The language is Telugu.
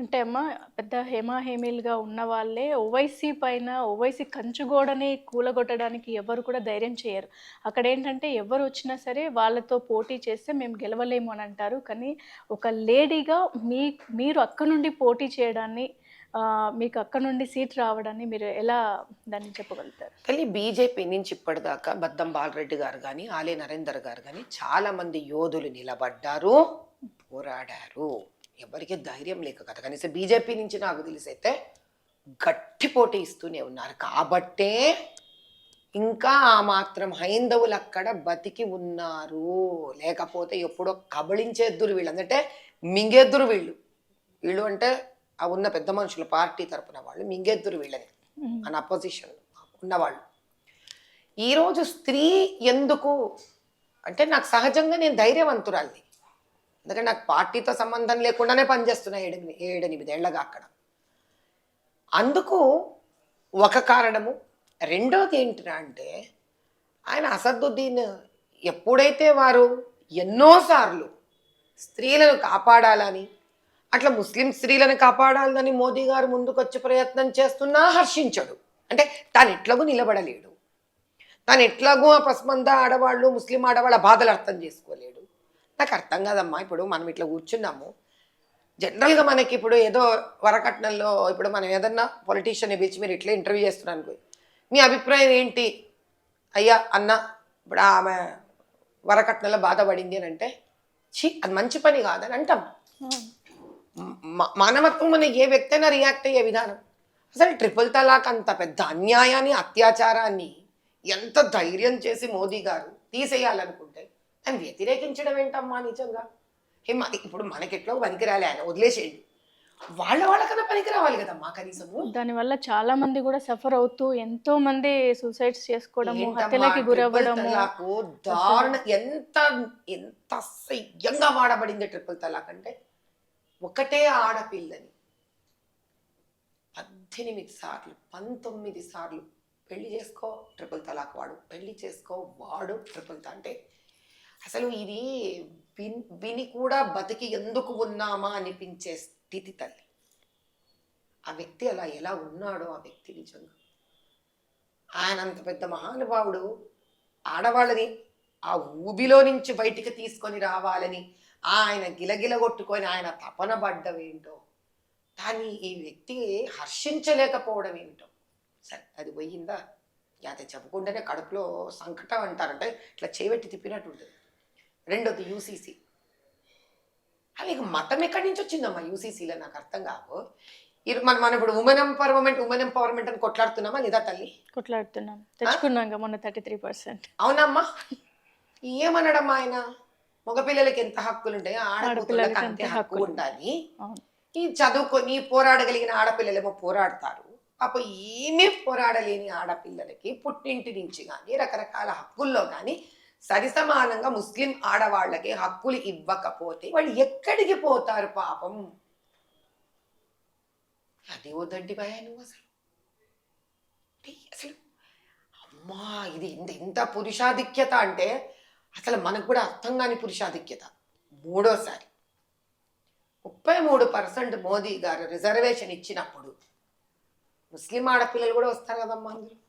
అంటే అమ్మ పెద్ద హేమాహేమీలుగా ఉన్న వాళ్ళే ఓవైసీ పైన ఓవైసీ కంచుగోడని కూలగొట్టడానికి ఎవరు కూడా ధైర్యం చేయరు. అక్కడ ఏంటంటే ఎవరు వచ్చినా సరే వాళ్ళతో పోటీ చేస్తే మేము గెలవలేము అని అంటారు. కానీ ఒక లేడీగా మీ మీరు అక్క నుండి పోటీ చేయడాన్ని మీకు అక్క నుండి సీట్ రావడాన్ని మీరు ఎలా దాన్ని చెప్పగలుగుతారు? కానీ బీజేపీ నుంచి ఇప్పటిదాకా బద్దం బాలరెడ్డి గారు కానీ ఆలే నరేందర్ గారు కానీ చాలామంది యోధులు నిలబడ్డారు పోరాడారు. ఎవరికి ధైర్యం లేక కదా కనీసం బీజేపీ నుంచి నాకు తెలిసైతే గట్టి పోటీ ఇస్తూనే ఉన్నారు. కాబట్టే ఇంకా ఆ మాత్రం హైందవులు అక్కడ బతికి ఉన్నారు. లేకపోతే ఎప్పుడో కబళించేద్దురు వీళ్ళు. అంటే మింగేద్దురు వీళ్ళు. వీళ్ళు అంటే ఆ ఉన్న పెద్ద మనుషుల పార్టీ తరపున వాళ్ళు మింగేద్దురు వీళ్ళని. మ్మ్. అని అపోజిషన్ ఉన్నవాళ్ళు ఈరోజు స్త్రీ ఎందుకు? అంటే నాకు సహజంగా నేను ధైర్యవంతురాలిని. ఎందుకంటే నాకు పార్టీతో సంబంధం లేకుండానే పనిచేస్తున్నా ఏడు ఏడెనిమిదేళ్ళగా అక్కడ. అందుకు ఒక కారణము. రెండోది ఏంటిరా అంటే ఆయన అసదుద్దీన్ ఎప్పుడైతే వారు ఎన్నోసార్లు స్త్రీలను కాపాడాలని అట్లా ముస్లిం స్త్రీలను కాపాడాలని మోదీ గారు ముందుకొచ్చి ప్రయత్నం చేస్తున్నా హర్షించడు. అంటే తాను ఎట్లాగూ నిలబడలేడు. తాను ఎట్లాగూ ఆ పసమంద ఆడవాళ్ళు ముస్లిం ఆడవాళ్ళ బాధలు అర్థం చేసుకోలేడు. నాకు అర్థం కాదమ్మా. ఇప్పుడు మనం ఇట్లా కూర్చున్నాము. జనరల్గా మనకి ఇప్పుడు ఏదో వరకట్నంలో ఇప్పుడు మనం ఏదన్నా పొలిటీషియన్ పిలిచి మీరు ఇట్లా ఇంటర్వ్యూ చేస్తున్నాను అనుకో మీ అభిప్రాయం ఏంటి? అయ్యా అన్న ఇప్పుడు ఆమె వరకట్నంలో బాధపడింది అని అంటే ఛీ అది మంచి పని కాదని అంటాం. మ- మానవత్వం అనే ఏ వ్యక్తి అయినా రియాక్ట్ అయ్యే విధానం. అసలు ట్రిపుల్ తలాక్ అంత పెద్ద అన్యాయాన్ని అత్యాచారాన్ని ఎంత ధైర్యం చేసి మోదీ గారు తీసేయాలనుకుంటే దాన్ని వ్యతిరేకించడం ఏంటమ్మా నిజంగా? ఏ మ- ఇప్పుడు మనకెట్లో పనికిరాలే ఆయన వదిలేసేయండి. వాళ్ళ వాళ్ళకన్నా పనికి రావాలి కదమ్మా కనీసము. దానివల్ల చాలా మంది కూడా సఫర్ అవుతూ ఎంతో మంది సూసైడ్స్ చేసుకోవడము ఏంటమ్మా, హత్యలకి గురవ్వడము తలాకు దారుణ ఎంత ఎంత అసహ్యంగా వాడబడింది ట్రిపుల్ తలాక్ అంటే ఒకటే ఆడపిల్లని పద్దెనిమిది సార్లు పంతొమ్మిది సార్లు పెళ్ళి చేసుకో ట్రిపుల్ తలాక్ వాడు పెళ్ళి చేసుకో వాడు ట్రిపుల్ తా అంటే అసలు ఇది విన్ విని కూడా బతికి ఎందుకు ఉన్నామా అనిపించే స్థితి తల్లి. ఆ వ్యక్తి అలా ఎలా ఉన్నాడో ఆ వ్యక్తి నిజంగా. ఆయన అంత పెద్ద మహానుభావుడు ఆడవాళ్ళని ఆ ఊబిలో నుంచి బయటికి తీసుకొని రావాలని ఆయన గిలగిల కొట్టుకొని ఆయన తపన పడ్డవేంటో కానీ ఈ వ్యక్తి హర్షించలేకపోవడం ఏంటో. సరే అది పోయిందా? అది చెప్పకుండానే కడుపులో సంకటం అంటారంటే ఇట్లా చేపెట్టి తిప్పినట్టు ఉంటుంది. రెండోది యూసీసీ. ఇక మతం ఎక్కడి నుంచి వచ్చిందమ్మా యూసీసీలో? నాకు అర్థం కావు. ఇది మన మనం ఇప్పుడు ఉమెన్ ఎంపవర్మెంట్ ఉమెన్ ఎంపవర్మెంట్ అని కొట్లాడుతున్నామా లేదా తల్లి? కొట్లాడుతున్నాం. తెచ్చుకున్నాం మొన్న థర్టీ త్రీ పర్సెంట్. అవునమ్మా. ఏమనడమ్మా ఆయన? మగపిల్లలకి ఎంత హక్కులు ఉంటాయో ఆడపిల్లలకి అంతే హక్కు. ఉండాలి. ఈ చదువుకొని పోరాడగలిగిన ఆడపిల్లలేమో పోరాడతారు. పాప ఏమీ పోరాడలేని ఆడపిల్లలకి పుట్టింటి నుంచి కానీ రకరకాల హక్కుల్లో కానీ సరిసమానంగా ముస్లిం ఆడవాళ్ళకి హక్కులు ఇవ్వకపోతే వాళ్ళు ఎక్కడికి పోతారు పాపం? అది వద్దండి భయ నువ్వు అసలు. అసలు అమ్మా ఇది ఇంత ఇంత పురుషాధిక్యత అంటే అసలు మనకు కూడా అర్థం కాని పురుషాధిక్యత. మూడోసారి. ముప్పై మూడు పర్సెంట్ మోదీ గారు రిజర్వేషన్ ఇచ్చినప్పుడు ముస్లిం ఆడపిల్లలు కూడా వస్తారు కదమ్మా అందులో.